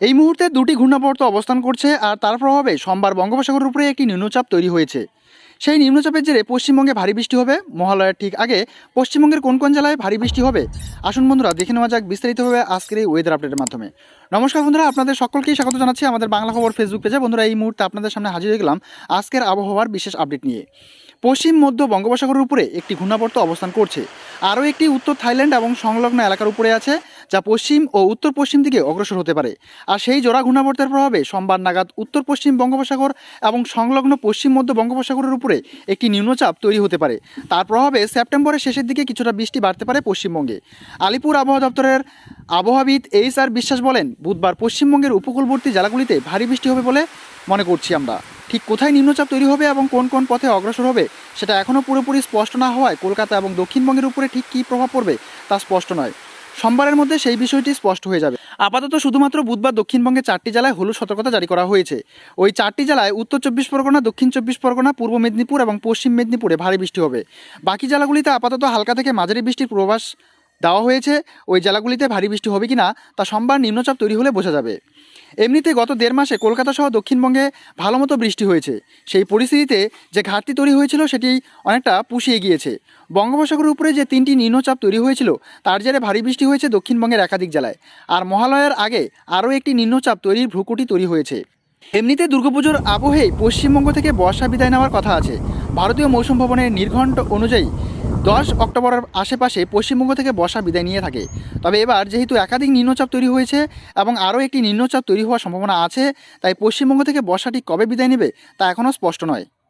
এই মুহূর্তে দুটি ঘূর্ণাবর্ত অবস্থান করছে আর তার প্রভাবে সোমবার বঙ্গোপসাগরের উপরে একটি নিম্নচাপ তৈরি হয়েছে। সেই নিম্নচাপের জেরে পশ্চিমবঙ্গে ভারী বৃষ্টি হবে। মহালয়ার ঠিক আগে পশ্চিমবঙ্গের কোন কোন জেলায় ভারী বৃষ্টি হবে? আসুন বন্ধুরা, দেখে নেওয়া যাক বিস্তারিতভাবে আজকের এই ওয়েদার আপডেটের মাধ্যমে। নমস্কার বন্ধুরা, আপনাদের সকলকেই স্বাগত জানাচ্ছি আমাদের বাংলা খবর ফেসবুক পেজে বন্ধুরা, এই মুহূর্তে আপনাদের সামনে হাজির হয়ে গেলাম আজকের আবহাওয়ার বিশেষ আপডেট নিয়ে। পশ্চিম, মধ্য বঙ্গোপসাগরের উপরে একটি ঘূর্ণাবর্ত অবস্থান করছে। আরও একটি উত্তর থাইল্যান্ড এবং সংলগ্ন এলাকার উপরে আছে। যা পশ্চিম ও উত্তর পশ্চিম দিকে অগ্রসর হতে পারে। আর সেই জোড়া ঘূর্ণাবর্তের প্রভাবে সোমবার নাগাদ উত্তর পশ্চিম বঙ্গোপসাগর এবং সংলগ্ন পশ্চিম মধ্য বঙ্গোপসাগরের উপরে একটি নিম্নচাপ তৈরি হতে পারে। তার প্রভাবে সেপ্টেম্বরের শেষের দিকে কিছুটা বৃষ্টি বাড়তে পারে পশ্চিমবঙ্গে। আলিপুর আবহাওয়া দপ্তরের আবহাওয়াবিদ এইচ আর বিশ্বাস বলেন, বুধবার পশ্চিমবঙ্গের উপকূলবর্তী জেলাগুলিতে ভারী বৃষ্টি হবে বলে মনে করছি আমরা। ঠিক কোথায় নিম্নচাপ তৈরি হবে এবং কোন কোন পথে অগ্রসর হবে সেটা এখনও পুরোপুরি স্পষ্ট না হওয়ায় কলকাতা এবং দক্ষিণবঙ্গের উপরে ঠিক কী প্রভাব পড়বে তা স্পষ্ট নয়। সোমবারের মধ্যে সেই বিষয়টি স্পষ্ট হয়ে যাবে। আপাতত শুধুমাত্র বুধবার দক্ষিণবঙ্গে চারটি জেলায় হলুদ সতর্কতা জারি করা হয়েছে। ওই চারটি জেলায় উত্তর চব্বিশ পরগনা, দক্ষিণ চব্বিশ পরগনা, পূর্ব মেদিনীপুর এবং পশ্চিম মেদিনীপুরে ভারী বৃষ্টি হবে। বাকি জেলাগুলিতে আপাতত হালকা থেকে মাঝারি বৃষ্টির পূর্বাভাস দেওয়া হয়েছে, ওই জেলাগুলিতে ভারী বৃষ্টি হবে কি না তা সোমবার নিম্নচাপ তৈরি হলে বোঝা যাবে। এমনিতে গত দেড় মাসে কলকাতা সহ দক্ষিণবঙ্গে ভালো মতো বৃষ্টি হয়েছে। সেই পরিস্থিতিতে যে ঘাটতি তৈরি হয়েছিল সেটি অনেকটা পুষিয়ে গিয়েছে। বঙ্গোপসাগরের উপরে যে তিনটি নিম্নচাপ তৈরি হয়েছিল, তার জেরে ভারী বৃষ্টি হয়েছে দক্ষিণবঙ্গের একাধিক জেলায়। আর মহালয়ার আগে আরও একটি নিম্নচাপ তৈরির ভ্রুকুটি তৈরি হয়েছে। এমনিতে দুর্গাপুজোর আবহেই পশ্চিমবঙ্গ থেকে বর্ষা বিদায় নেওয়ার কথা আছে। ভারতীয় মৌসুম ভবনের নির্ঘণ্ট অনুযায়ী দশ অক্টোবরের আশেপাশে পশ্চিমবঙ্গ থেকে বর্ষা বিদায় নিয়ে থাকে। তবে এবার যেহেতু একাধিক নিম্নচাপ তৈরি হয়েছে এবং আরও একটি নিম্নচাপ তৈরি হওয়ার সম্ভাবনা আছে, তাই পশ্চিমবঙ্গ থেকে বর্ষাটি কবে বিদায় নেবে তা এখনও স্পষ্ট নয়।